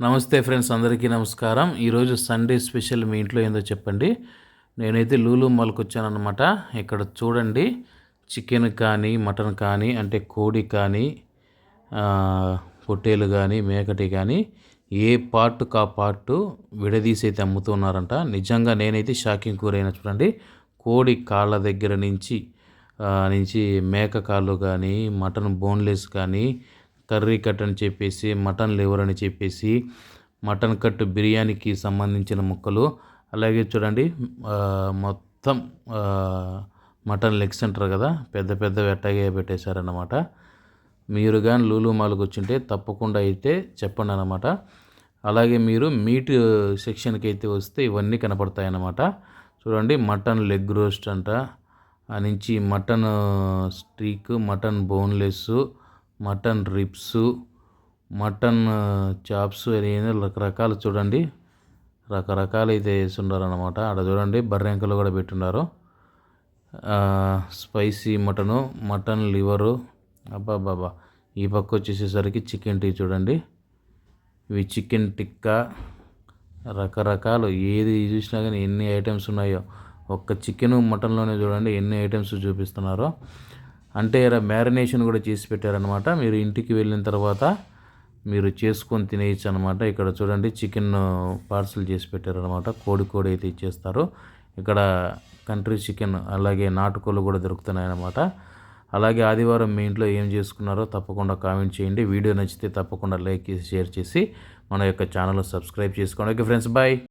నమస్తే ఫ్రెండ్స్ అందరికీ నమస్కారం. ఈరోజు సండే స్పెషల్ మీ ఇంట్లో ఏందో చెప్పండి. నేనైతే లూలు మాల్కి వచ్చానమాట ఇక్కడ చూడండి చికెన్ కానీ మటన్ కానీ అంటే కోడి కానీ పొట్టేలు కానీ మేకటి కానీ ఏ పార్ట్ కా పార్ట్ విడదీసి అయితే అమ్ముతున్నారంట. నిజంగా నేనైతే షాకింగ్ కూరైన చూడండి. కోడి కాళ్ళ దగ్గర నుంచి నుంచి మేక కాళ్ళు కానీ మటన్ బోన్లెస్ కానీ కర్రీ కట్ అని చెప్పేసి మటన్ లివర్ అని చెప్పేసి మటన్ కట్ బిర్యానీకి సంబంధించిన ముక్కలు. అలాగే చూడండి మొత్తం మటన్ లెగ్స్ అంటారు కదా పెద్ద పెద్ద వెట్టగా పెట్టేశారన్నమాట. మీరు కానీ లూలు మాలకు వచ్చింటే తప్పకుండా అయితే చెప్పండి అనమాట అలాగే మీరు మీట్ సెక్షన్కి అయితే వస్తే ఇవన్నీ కనపడతాయి అన్నమాట చూడండి మటన్ లెగ్ రోస్ట్ అంట నుంచి mutton steak mutton boneless mutton ribs mutton chops ఏదైనా రకరకాలు చూడండి. రకరకాలు అయితే వేస్తున్నారు అనమాట అక్కడ చూడండి బర్రెంకలు కూడా పెట్టున్నారు. Spicy mutton mutton liver. అబ్బాబాబా ఈ పక్క వచ్చేసేసరికి చికెన్ టీ చూడండి. ఇవి చికెన్ టిక్కా. రకరకాలు ఏది చూసినా కానీ ఎన్ని ఐటమ్స్ ఉన్నాయో. ఒక్క చికెన్ మటన్లోనే చూడండి ఎన్ని ఐటమ్స్ చూపిస్తున్నారో. అంటే మ్యారినేషన్ కూడా చేసి పెట్టారనమాట మీరు ఇంటికి వెళ్ళిన తర్వాత మీరు చేసుకొని తినేయచ్చు అనమాట ఇక్కడ చూడండి చికెన్ పార్సల్ చేసి పెట్టారనమాట కోడి కోడి అయితే ఇచ్చేస్తారు. ఇక్కడ కంట్రీ చికెన్ అలాగే నాటుకోళ్ళు కూడా దొరుకుతున్నాయి అనమాట అలాగే ఆదివారం మీ ఇంట్లో ఏం చేసుకున్నారో తప్పకుండా కామెంట్ చేయండి. వీడియో నచ్చితే తప్పకుండా లైక్ చేసి షేర్ చేసి మన యొక్క ఛానల్ సబ్స్క్రైబ్ చేసుకోండి. Okay friends bye